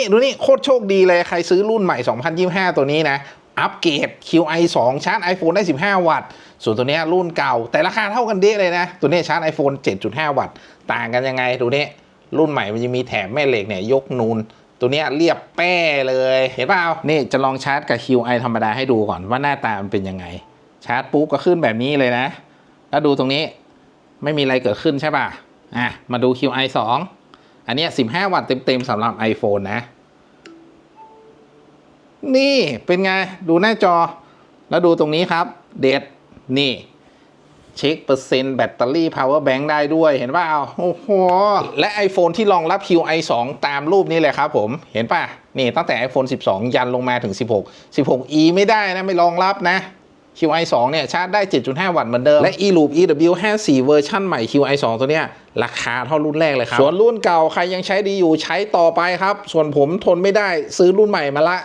นี่ดูนี่โคตรโชคดีเลย ใครซื้อรุ่นใหม่ 2025 ตัวนี้นะ อัปเกรด QI 2 ชาร์จ iPhone ได้ 15 วัตต์ ส่วนตัวเนี้ยรุ่นเก่า แต่ราคาเท่ากันเด้เลยนะ ตัวนี้ชาร์จ iPhone 7.5 วัตต์ ต่างกันยังไง ดูนี่รุ่นใหม่มันจะมีแถมแม่เหล็กเนี่ย ยกนูน ตัวเนี้ยเรียบแป้เลย เห็นเปล่า นี่จะลองชาร์จกับ QI ธรรมดาให้ดูก่อนว่าหน้าตามันเป็นยังไง ชาร์จปุ๊บก็ขึ้นแบบนี้เลยนะ แล้วดูตรงนี้ ไม่มีอะไรเกิดขึ้นใช่ป่ะ อะ มาดู QI 2 อันนี้ 15 วัตต์เต็มๆสำหรับ iPhone นะ นี่เป็นไง ดูหน้าจอ แล้วดูตรงนี้ครับ เด็ด นี่ เช็คเปอร์เซ็นต์แบตเตอรี่ power bank ได้ด้วย เห็นป่ะโอ้โห และ iPhone ที่รองรับ QI 2 ตามรูปนี้เลยครับผม เห็นป่ะ นี่ตั้งแต่ iPhone 12 ยันลงมาถึง 16 16e ไม่ได้นะ ไม่รองรับนะ QI 2เนี่ยชาร์จได้ 7.5 วัตต์เหมือนเดิม และ eLoop EW54 เวอร์ชันใหม่ QI 2ตัวเนี้ยราคาเท่ารุ่นแรกเลยครับ ส่วนรุ่นเก่าใครยังใช้ดีอยู่ใช้ต่อไปครับ ส่วนผมทนไม่ได้ซื้อรุ่นใหม่มาละ